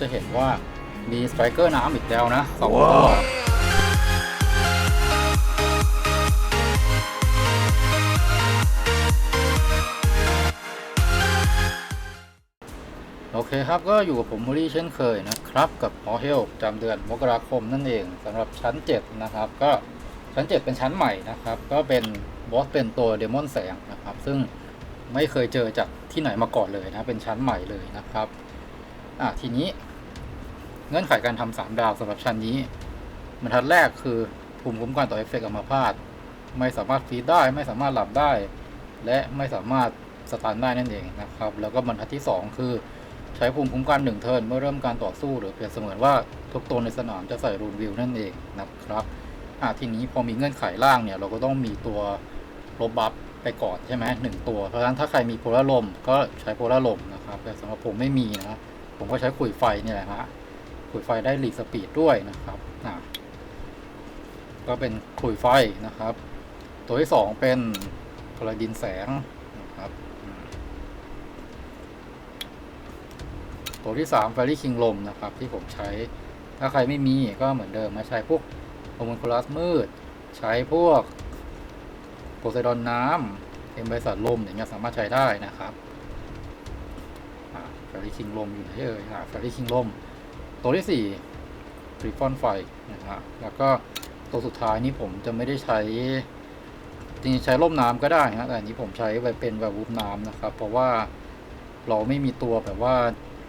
จะเห็นว่ามีสไตรเกอร์น้ำอีกแล้วนะสองตัวโอเคครับก็อยู่กับผมมูรี่เช่นเคยนะครับ กับฮอเฮลจำเดือนมกราคมนั่นเองสำหรับชั้น 7 นะครับ ก็ชั้น 7 เป็นชั้นใหม่นะครับ ก็เป็นบอสเป็นตัวเดมอนแสงนะครับ ซึ่งไม่เคยเจอจากที่ไหนมาก่อนเลยนะ เป็นชั้นใหม่เลยนะครับ อะทีนี้ เงื่อนไขการทำสามดาวสำหรับชั้นนี้บรรทัดแรกคือภูมิคุ้มกันต่อเอฟเฟกต์อัมพาตไม่สามารถฟีดได้ไม่สามารถหลับได้ และไม่สามารถสตันได้นั่นเองนะครับ แล้วก็บรรทัดที่ 2 คือ ใช้ภูมิคุ้มกันหนึ่งเทิร์นเมื่อเริ่มการต่อสู้หรือเปรียบเสมือนว่าทุกตัวในสนามจะใส่รูนวิวนั่นเองนะครับอะทีนี้พอมีเงื่อนไขล่างเนี่ยเราก็ต้องมีตัวลบบัฟไปก่อนใช่ไหมหนึ่งตัว เพราะฉะนั้นถ้าใครมีโพลาร์ลมก็ใช้โพลาร์ลมนะครับแต่สำหรับผมไม่มีนะผมก็ใช้ขุยไฟนี่แหละฮะ ขุยไฟได้รีสปีดด้วยนะครับอะก็เป็นขุยไฟนะครับ ตัวที่สองเป็นพลดินแสงนะครับตัวที่3 f a i r y King ลมนะครับ ที่ผมใช้ถ้าใครไม่มีก็เหมือนเดิมมาใช้พวกโฮม n คลัสมืด ใช้พวกโพไซดอนน้ำเอ็มไบสัตลมอย่างเงี้ยสามารถใช้ได้นะครับแฟรี่คิงลมอยู่ไหนเอ่ยแฟรี่คิงลม ตัวที่4 r ริฟอนไฟนะฮะแล้วก็ตัวสุดท้ายนี้ผมจะไม่ได้ใช้ จริงๆใช้ร่มน้ำก็ได้ฮะแต่อันนี้ผมใช้ไปเป็นแบบวูบน้ำนะครับ เพราะว่าเราไม่มีตัวแบบว่า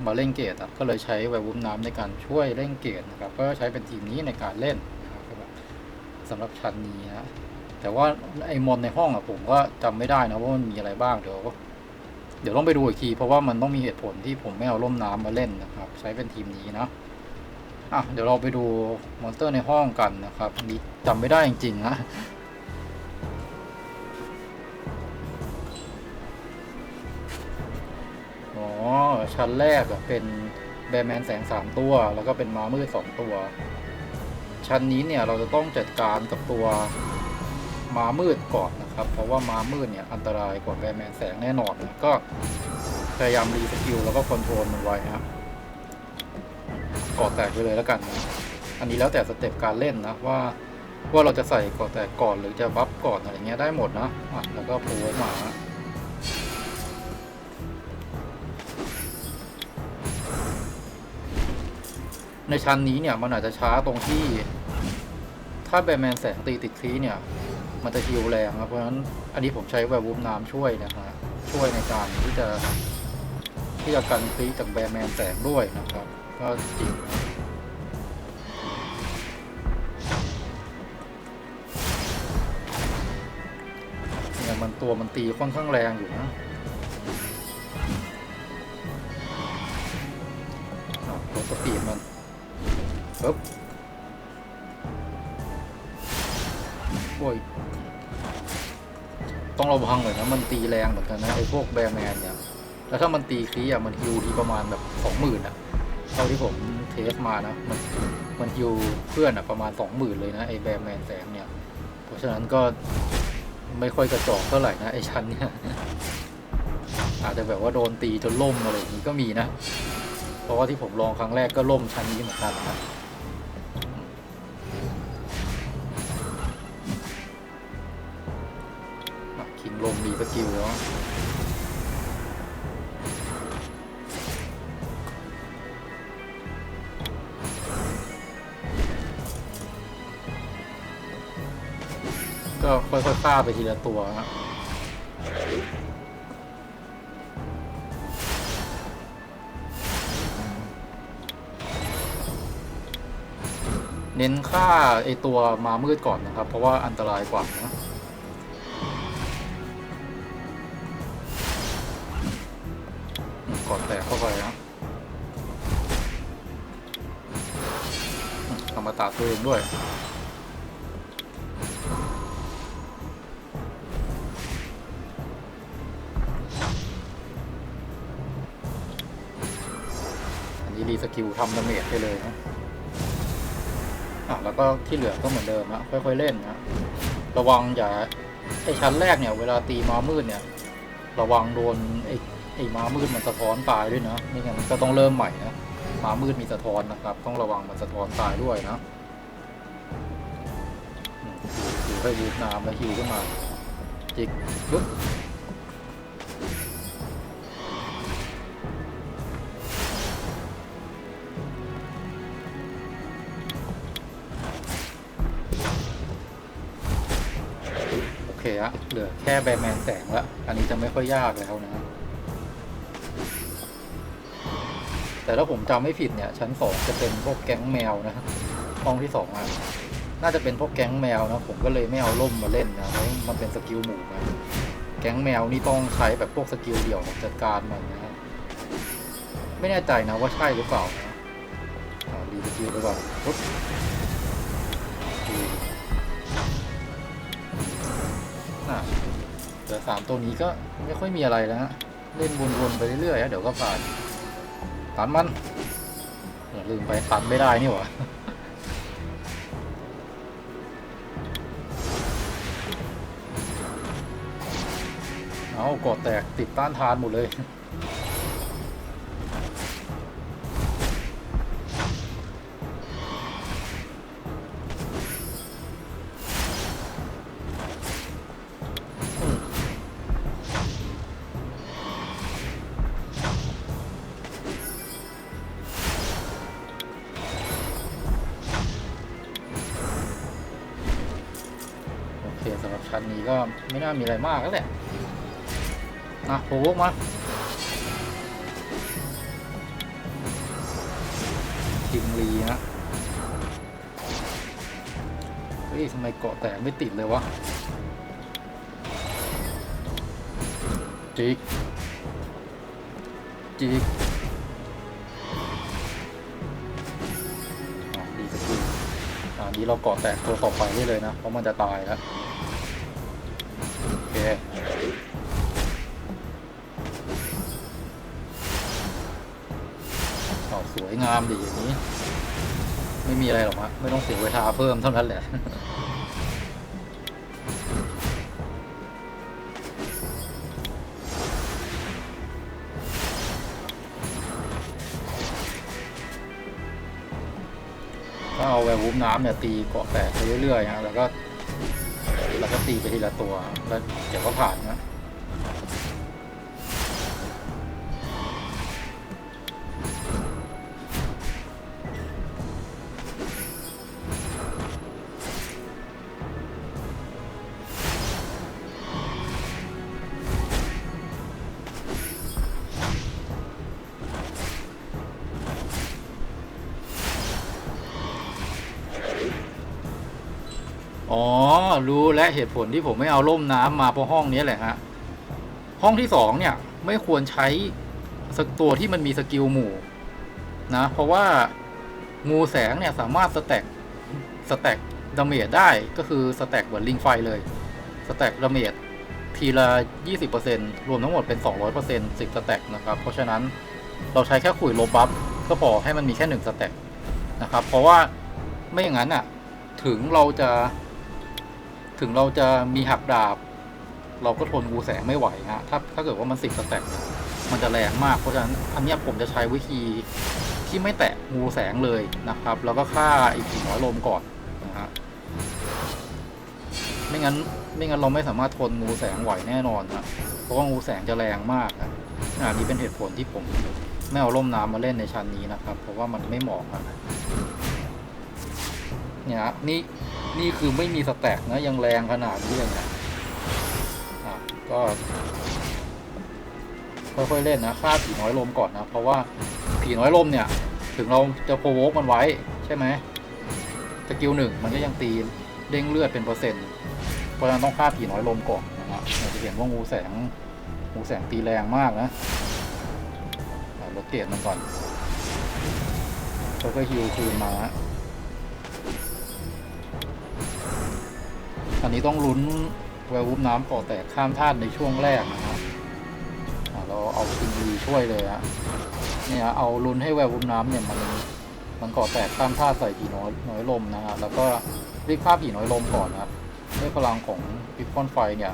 มาเล่นเกตอะก็เลยใช้แวร์วูบน้ำในการช่วยเล่นเกตนะครับก็ใช้เป็นทีมนี้ในการเล่นนะครับสำหรับชั้นนี้นะแต่ว่าไอ้มอนในห้องอะผมก็จำไม่ได้นะว่ามันมีอะไรบ้างเดี๋ยว เดี๋ยวต้องไปดูอีกที เพราะว่ามันต้องมีเหตุผลที่ผมไม่เอาร่มน้ำมาเล่นนะครับ ใช้เป็นทีมนี้นะอะเดี๋ยวเราไปดูมอนสเตอร์ในห้องกันนะครับนนี้จำไม่ได้จริงๆนะอ๋อชั้นแรกเป็นแบร์แมนแสงสามตัว แล้วก็เป็นม้ามืดสองตัว ชั้นนี้เนี่ยเราจะต้องจัดการกับตัวม้ามืดก่อนนะ ครับ เพราะว่ามามืดเนี่ยอันตรายกว่าแบแมนแสงแน่นอนนะก็พยายามรีสกิลแล้วก็คอนโทรลมันไว้นะครับก่อแตกไปเลยแล้วกัน อันนี้แล้วแต่สเต็ปการเล่นนะว่าว่าเราจะใส่ก่อแตกก่อนหรือจะบัฟก่อนอะไรเงี้ยได้หมดนะอะแล้วก็โผล่มาในชั้นนี้เนี่ยมันอาจจะช้าตรงที่ ถ้าแบร์แมนแสงตีติดคลีเนี่ย มันจะฮิวแรงครับเพราะฉะนั้นอันนี้ผมใช้แวร์วูฟน้ำช่วยนะฮะช่วยในการที่จะที่จะกันคลีจากแบร์แมนแสงด้วยนะครับ ก็จริงเนี่ยมันตัวมันตีค่อนข้างแรงอยู่นะอะตัวสปีดมันปึ๊บ โอ้ยต้องระวังเลยนะมันตีแรงเหมือนกันนะไอ้พวกแบร์แมนเนี่ยแล้วถ้ามันตีคลีอะมันฮิวทีประมาณแบบสองหมื่นอะเท่าที่ผมเทสมานะมันมันฮิวเพื่อนอะประมาณสองหมื่นเลยนะไอ้แบร์แมนแสงเนี่ย เพราะฉะนั้นก็ไม่ค่อยกระจอกเท่าไหร่นะไอ้ชั้นเนี่ยอาจจะแบบว่าโดนตีจนล่มอะไรอย่างนี้ก็มีนะ เพราะว่าที่ผมลองครั้งแรกก็ล่มชั้นนี้เหมือนกันนะ สกิลแล้วก็ค่อยๆฆ่าไปทีละตัวฮะเน้นฆ่าไอตัวมามืดก่อนนะครับ เพราะว่าอันตรายกว่านะ เอามาตาตัวเองด้วยอันนี้รีสกิลทำดาเมจไปเลยนะอะแล้วก็ที่เหลือก็เหมือนเดิมนะค่อยๆเล่นนะระวังอย่าไอชั้นแรกเนี่ย เวลาตีม้ามืดเนี่ย ระวังโดนไอไอม้ามืดมันสะท้อนตายด้วยนะไม่งั้นก็ต้องเริ่มใหม่นะฟ้ามืดมีสะท้อนนะครับ ต้องระวังมันสะท้อนตายด้วยนะ ไปบูบน้ำแล้วฮิวขึ้นมา จิกปึ๊บโอเคอะเหลือแค่แบแมนแสงละอันนี้จะไม่ค่อยยากแล้วนะ แต่ถ้าผมจำไม่ผิดเนี่ย ชั้นสองจะเป็นพวกแก๊งแมวนะ ห้องที่สองอะ น่าจะเป็นพวกแก๊งแมวนะผมก็เลยไม่เอาล่มมาเล่นนะเพราะมันเป็นสกิลหมู่นะแก๊งแมวนี่ต้องใช้แบบพวกสกิลเดี่ยวจัดการมันนะไม่แน่ใจนะว่าใช่หรือเปล่าดีสกิลไปก่อนปุ๊บดีอะเหลือสามตัวนี้ก็ไม่ค่อยมีอะไรแล้วฮะเล่นวนๆไปเรื่อยๆเดี๋ยวก็ผ่านตันมันอย่าลืมไปตันไม่ได้นี่หว่า เอากดแตกติดต้านทานหมดเลย โอเคสำหรับชั้นนี้ก็ไม่น่ามีอะไรมากแล้วแหละ นะโผล่มาทิงลีฮะเฮ้ยทำไมเกาะแตกไม่ติดเลยวะ จิก จิกดีสกิลอันนี้เราเกาะแตกตัวต่อไปได้เลยนะ เพราะมันจะตายแล้ว เอาสวยงามดีอย่างนี้ ไม่มีอะไรหรอกฮะไม่ต้องเสียเวลาเพิ่มเท่านั้นแหละก็เอาแวร์วูฟน้ำเนี่ยตีเกาะแตกไปเรื่อยๆนะแล้วก็ แล้วก็ตีไปทีละตัว แล้วเดี๋ยวก็ผ่านนะ รู้และเหตุผลที่ผมไม่เอาร่มน้ำมาเพราะห้องนี้แหละฮะ ห้องที่สองเนี่ยไม่ควรใช้สักตัวที่มันมีสกิลหมู่นะ เพราะว่างูแสงเนี่ยสามารถสแต็กสแต็กดาเมจได้ก็คือสแต็กเหมือนลิงไฟเลยสแต็กดาเมจทีละ 20%รวมทั้งหมดเป็น 200% 10สแต็กนะครับ เพราะฉะนั้นเราใช้แค่ขุยโลบัฟก็พอให้มันมีแค่ 1 สแต็กนะครับ เพราะว่าไม่อย่างนั้นอะ ถึงเราจะ ถึงเราจะมีหักดาบ เราก็ทนงูแสงไม่ไหวฮะถ้าถ้าเกิดว่ามันสิบสแต็กเนี่ยมันจะแรงมากเพราะฉะนั้นอันนี้ผมจะใช้วิธีที่ไม่แตะงูแสงเลยนะครับ แล้วก็ฆ่าไอ้ผีน้อยลมก่อนนะฮะไม่งั้นไม่งั้นเราไม่สามารถทนงูแสงไหวแน่นอนนะเพราะว่างูแสงจะแรงมากนะอันนี้เป็นเหตุผลที่ผมไม่เอาล่มน้ำมาเล่นในชั้นนี้นะครับ เพราะว่ามันไม่เหมาะครับเนี่ยฮะนี่ นี่คือไม่มีสแต็กนะ ยังแรงขนาดนี้เลยนะอะก็ค่อยๆเล่นนะฆ่าผีน้อยลมก่อนนะ เพราะว่าผีน้อยลมเนี่ย ถึงเราจะโปรโวกมันไว้ใช่ไหมสกิลหนึ่งมันก็ยังตีเด้งเลือดเป็นเปอร์เซ็นต์เพราะฉะนั้นต้องฆ่าผีน้อยลมก่อนนะครับเราจะเห็นว่างูแสงงูแสงตีแรงมากนะลดเกรดมันก่อนแล้วก็ฮิวคืนมา นนี้ต้องลุ้นแวววุ้บน้ำก่อแตกข้ามธาตุในช่วงแรกนะครับเราเอาคิงดีช่วยเลยฮะเนี่ยเอาลุ้นให้แวววุ้บน้ำเนี่ยมันมันก่อแตกข้ามธาตุใส่ผีน้อยน้อยลมนะฮะแล้วก็รีบฆ่าผีน้อยลมก่อนนะครับด้วยพลังของพิคอนไฟเนี่ย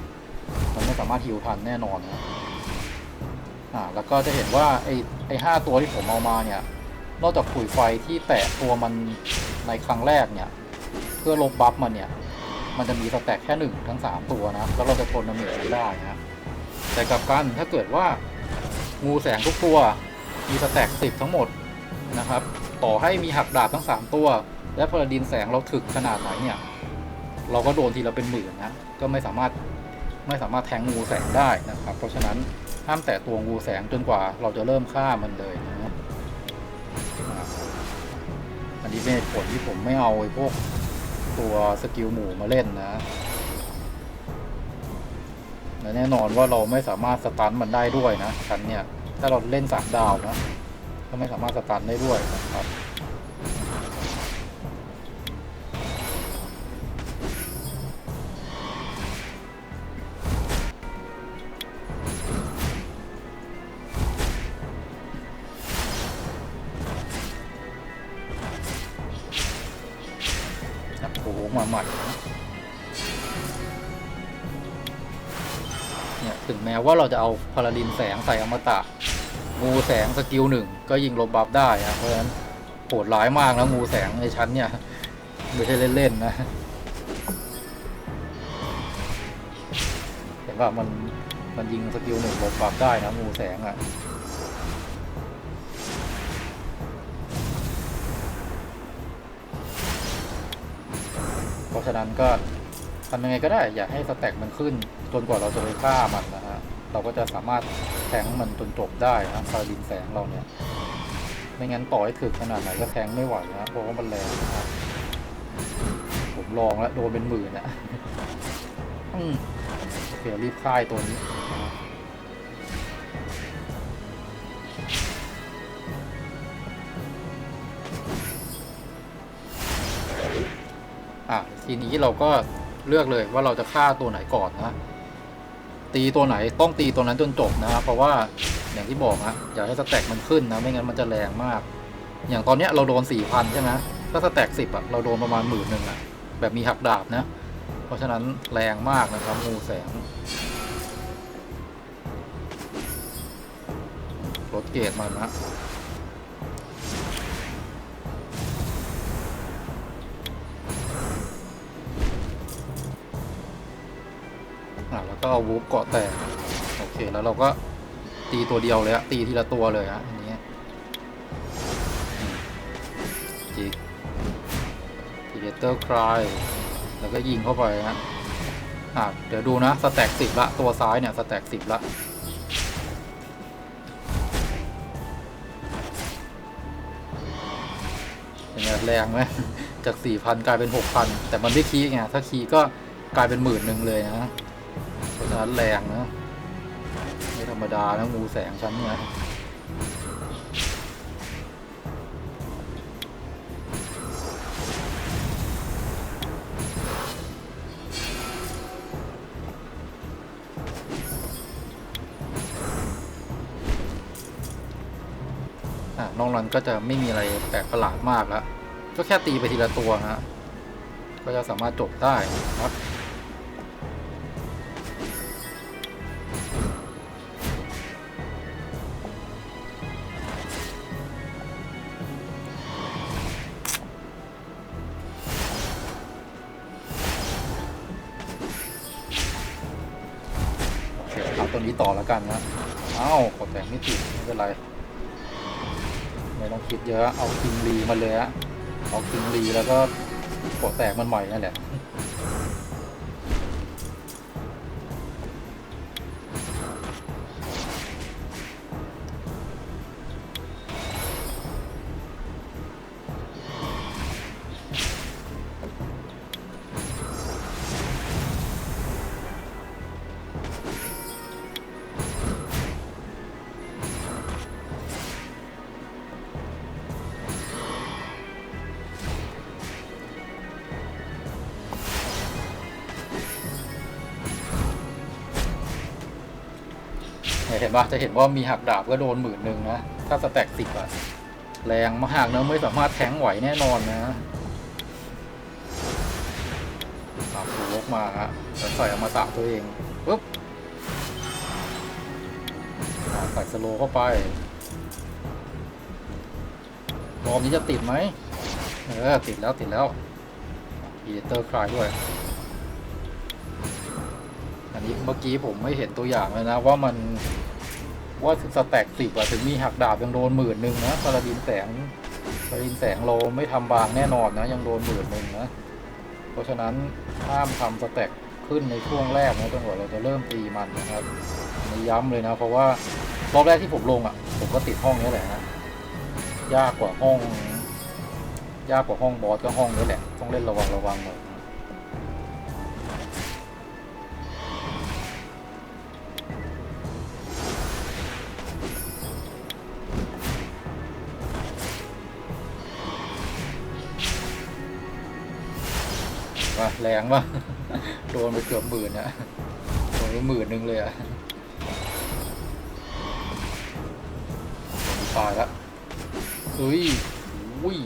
มันไม่สามารถฮิวทันแน่นอนนะอ่าแล้วก็จะเห็นว่าไอ้ไอ้ห้าตัวที่ผมเอามาเนี่ยนอกจากขุยไฟที่แตะตัวมันในครั้งแรกเนี่ย เพื่อลบบัฟมันเนี่ย มันจะมีสแต็กแค่หนึ่งทั้งสามตัวนะแล้วเราจะทนดาเมจมันได้นะแต่กับกันถ้าเกิดว่างูแสงทุกตัวมีสแต็กสิบทั้งหมดนะครับ ต่อให้มีหักดาบทั้งสามตัว และพลดินแสงเราถึกขนาดไหนเนี่ย เราก็โดนทีละเป็นหมื่นนะก็ไม่สามารถไม่สามารถแทงงูแสงได้นะครับ เพราะฉะนั้นห้ามแตะตัวงูแสงจนกว่าเราจะเริ่มฆ่ามันเลยนะอันนี้เป็นผลที่ผมไม่เอาไอ้พวก ตัวสกิลหมูมาเล่นนะและแน่นอนว่าเราไม่สามารถสตันมันได้ด้วยนะชั้นเนี่ย ถ้าเราเล่นสามดาวนะก็ไม่สามารถสตันได้ด้วยนะครับ จะเอาพาราดินแสงใส่อมตะ งูแสงสกิลหนึ่งก็ยิงลบบัฟได้นะเพราะฉะนั้นโหดร้ายมากนะงูแสงในชั้นเนี่ย ไม่ใช่เล่นๆนะ เห็นว่ามันมันยิงสกิลหนึ่งลบบัฟได้นะงูแสงอะ่ะเพราะฉะนั้นก็ทำยังไงก็ได้ อย่าให้สแต็กมันขึ้นจนกว่าเราจะไปฆ่ามันนะฮะ เราก็จะสามารถแทงมันจนจบได้นะพาราดินแสงเราเนี่ย ไม่งั้นต่อให้ถึกขนาดไหนก็แทงไม่ไหวนะเพราะว่ามันแรงนะครับผมลองแล้วโดนเป็นหมื่นอะอืมโอเครีบค่ายตัวนี้อะทีนี้เราก็เลือกเลยว่าเราจะฆ่าตัวไหนก่อนนะ ตีตัวไหนต้องตีตัวนั้นจนจบนะครับเพราะว่าอย่างที่บอกนะอย่าให้สแต็กมันขึ้นนะไม่งั้นมันจะแรงมาก อย่างตอนเนี้ยเราโดนสี่พันใช่ไหมถ้าสแต็กสิบอะเราโดนประมาณหมื่นหนึ่งอะแบบมีหักดาบนะ เพราะฉะนั้นแรงมากนะครับงูแสงลดเกรดมันนะ ก็เอาวูฟเกาะแตกโอเคแล้วเราก็ตีตัวเดียวเลยอะตีทีละตัวเลยอะอันนี้จิกทีเดเตอร์คลายแล้วก็ยิงเข้าไปฮะอะเดี๋ยวดูนะสแต็กสิบละตัวซ้ายเนี่ยสแต็กสิบละเป็นไงแรงไหมจากสี่พันกลายเป็นหกพันแต่มันไม่คีไง ถ้าคีก็กลายเป็นหมื่นหนึ่งเลยนะ เพราะฉะนั้นแรงนะ ไม่ธรรมดานะงูแสงชั้นเนี่ยอะนอกนั้นก็จะไม่มีอะไรแปลกประหลาดมากแล้ว ก็แค่ตีไปทีละตัวฮะก็จะสามารถจบได้นะครับ ตัวนี้ต่อแล้วกันนะเอ้ากดแต่งไม่ติดไม่เป็นไรไม่ต้องคิดเยอะเอาคิงรีมาเลยฮะเอาคิงรีแล้วก็กดแตกมันใหม่นั่นแหละ เนี่ยเห็นปะจะเห็นว่ามีหักดาบก็โดนหมื่นหนึ่งนะ ถ้าสแต็กสิบอะแรงมากนะไม่สามารถแทงไหวแน่นอนนะปากลกมาฮะใส่อมตะตัวเองปุ๊บใส่สโลเข้าไปรอบนี้จะติดไหมเออติดแล้วติดแล้วอีเตอร์คลายด้วย นี้เมื่อกี้ผมไม่เห็นตัวอย่างเลยนะว่ามันว่าสแต็กสิบอะถึงมีหักดาบยังโดนหมื่นหนึ่งนะพาราดินแสงพาราดินแสงเราไม่ทำบางแน่นอนนะ ยังโดนหมื่นหนึ่งนะ เพราะฉะนั้นห้ามทำสแต็กขึ้นในช่วงแรกนะจนกว่าเราจะเริ่มตีมันนะครับนนี้ย้ำเลยนะ เพราะว่ารอบแรกที่ผมลงอะผมก็ติดห้องนี้แหละนะยากกว่าห้อง ยากกว่าห้องบอสก็ห้องนี้แหละ ต้องเล่นระวังระวังหน่อย ว่าแรงว่ะโดนไปเกือบหมื่นอะโดนไปหมื่นหนึ่งเลยอะตายละเฮ้ยอุ้ย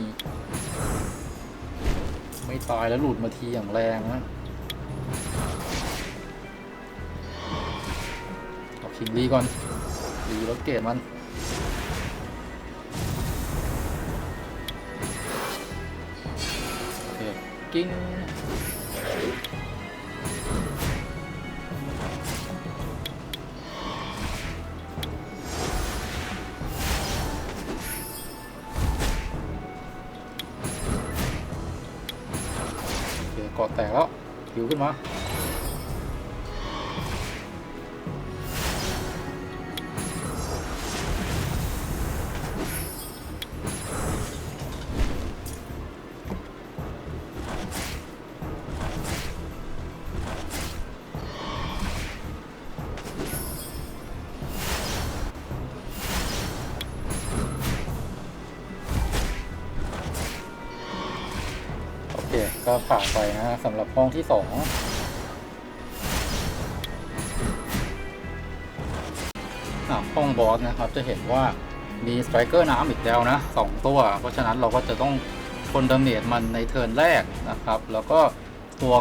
ไม่ตายแล้วหลุดมาทีอย่างแรงนะเอาคิงลีก่อนลีรถเกตมันเกิ้ง โอเคเกาะแตกแล้วหิวขึ้นมา ก็ผ่านไปนะฮะสำหรับห้องที่สองห้องบอสนะครับจะเห็นว่ามีสไตรเกอร์น้ำอีกแล้วนะสองตัว เพราะฉะนั้นเราก็จะต้องคนดาเมจมันในเทิร์นแรกนะครับ แล้วก็ตัว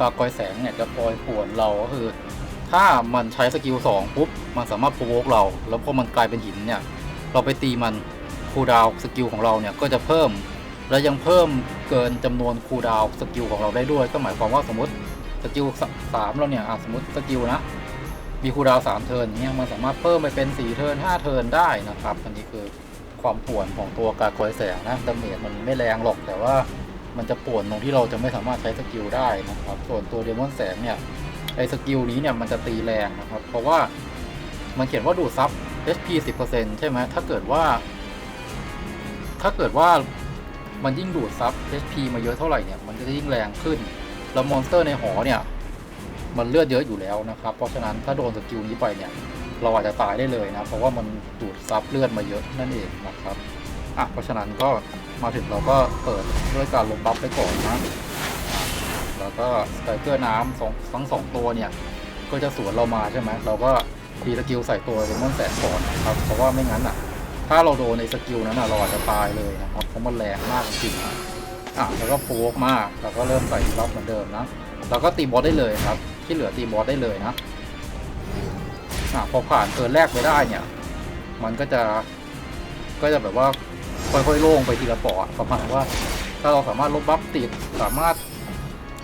กากอยแสงเนี่ยจะคอยป่วนเราก็คือ ถ้ามันใช้สกิล2ปุ๊บ มันสามารถโปรโวกเรา แล้วพอมันกลายเป็นหินเนี่ย เราไปตีมันคูดาวสกิลของเราเนี่ยก็จะเพิ่ม และยังเพิ่มเกินจำนวนคูดาวสกิลของเราได้ด้วย ก็หมายความว่าสมมติสกิลสามเราเนี่ยสมมติสกิลนะมีคูดาวสามเทิร์นเนี่ยมันสามารถเพิ่มไปเป็นสี่เทิร์นห้าเทิร์นได้นะครับอันนี้คือความป่วนของตัวกากอยแสงนะดาเมจมันไม่แรงหรอกแต่ว่ามันจะป่วนตรงที่เราจะไม่สามารถใช้สกิลได้นะครับ ส่วนตัวเดมอนแสงเนี่ยไอ้สกิลนี้เนี่ยมันจะตีแรงนะครับ เพราะว่ามันเขียนว่าดูดซับ HP 10%ใช่ไหมถ้าเกิดว่า ถ้าเกิดว่า มันยิ่งดูดซับ HP มาเยอะเท่าไหร่เนี่ย มันจะยิ่งแรงขึ้น แล้วมอนสเตอร์ในหอเนี่ย มันเลือดเยอะอยู่แล้วนะครับ เพราะฉะนั้นถ้าโดนสกิลนี้ไปเนี่ย เราอาจจะตายได้เลยนะ เพราะว่ามันดูดซับเลือดมาเยอะนั่นเองนะครับ อะ เพราะฉะนั้นก็มาถึงเราก็เปิดด้วยการลงบัฟไปก่อนนะ แล้วก็สไตเกอร์น้ำสองทั้งสองตัวเนี่ย ก็จะสวนเรามาใช่ไหม เราก็ตีสกิลใส่ตัวเดมอนแสงก่อนนะครับ เพราะว่าไม่งั้นอะ ถ้าเราโดนในสกิลนั้นอะเราอาจจะตายเลยนะครับเพราะมันแรงมากจริงๆอะแล้วก็โฟกมากแล้วก็เริ่มใส่ดีบัฟเหมือนเดิมนะแล้วก็ตีบอสได้เลยครับ ที่เหลือตีบอสได้เลยนะอะพอผ่านเกินแรกไปได้เนี่ย มันก็จะก็จะแบบว่าค่อยๆโล่งไปทีละปอดประมาณว่า ถ้าเราสามารถลบบัฟติดสามารถ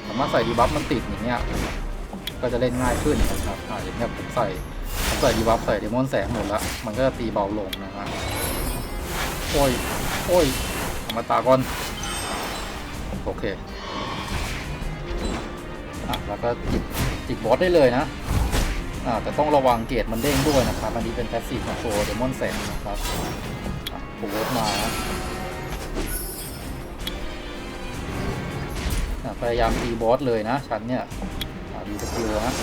สามารถใส่ดีบัฟมันติดอย่างเงี้ยก็จะเล่นง่ายขึ้นนะครับอ่าอย่างเงี้ยผมใส่ ใส่ดีบัฟใส่เดมอนแสงหมดละมันก็จะตีเบาลงนะครับโอ้ยโอ้ยอมาตาก่อน โอเคอะแล้วก็จิกจิกบอสได้เลยนะอ่าแต่ต้องระวังเกรดมันเด้งด้วยนะครับ อันนี้เป็นแพสซีฟของตัวเดมอนแสงนะครับอะโผล่มาพยายามตีบอสเลยนะชั้นเนี่ยดีสกิลนะ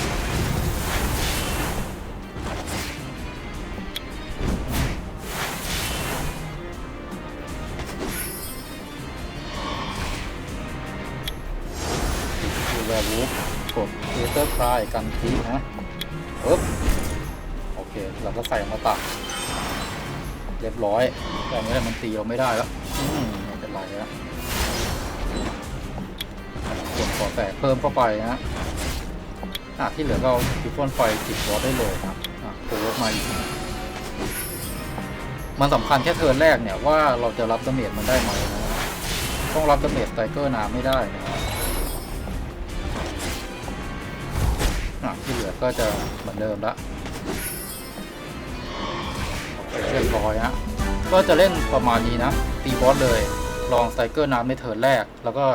เอเตอร์คลายกันทีนะปึ๊บโอเค เราก็ใส่มาตักเรียบร้อยแต่ไม่ได้มันตีเราไม่ได้แล้วไม่เป็นไรแล้วกดขอแตกเพิ่มเข้าไปนะอะที่เหลือก็เอาพิฟอนไฟจิบบอสได้เลยครับอะโผล่มาอีกมันสำคัญแค่เทิร์นแรกเนี่ยว่าเราจะรับดาเมจมันได้ไหมนะต้องรับดาเมจไตเกอร์น้ำไม่ได้นะ ที่เหลือก็จะเหมือนเดิมละเคเรียบร้อยฮะก็จะเล่นประมาณนี้นะ ตีบอสเลย ลองไตรเกอร์น้ำในเทิร์นแรก แล้วก็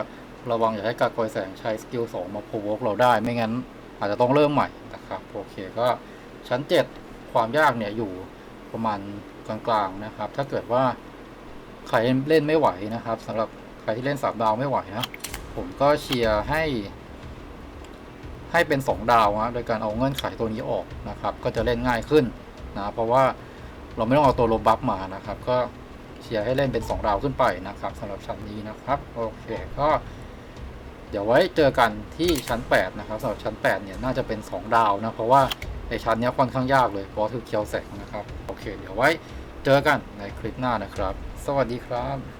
ระวังอย่าให้กากอยแสงใช้สกิล2มาโพวกเราได้ไม่งั้น อาจจะต้องเริ่มใหม่นะครับ โอเคก็ชั้น7ความยากเนี่ยอยู่ประมาณกลางๆนะครับ ถ้าเกิดว่าใครเล่นไม่ไหวนะครับสำหรับใครที่เล่นสามดาวไม่ไหวนะ ผมก็เชียร์ให้ ให้เป็น 2 ดาวนะโดยการเอาเงื่อนไขตัวนี้ออกนะครับ ก็จะเล่นง่ายขึ้นนะเพราะว่าเราไม่ต้องเอาตัวโลบัฟมานะครับ ก็เชียร์ให้เล่นเป็น 2 ดาวขึ้นไปนะครับสำหรับชั้นนี้นะครับโอเคก็เดี๋ยวไว้เจอกันที่ชั้น 8 นะครับสำหรับชั้น 8 เนี่ยน่าจะเป็น 2 ดาวนะ เพราะว่าในชั้นนี้ค่อนข้างยากเลยเพราะคือเคียวแสงนะครับ โอเค เดี๋ยวไว้เจอกันในคลิปหน้านะครับ สวัสดีครับ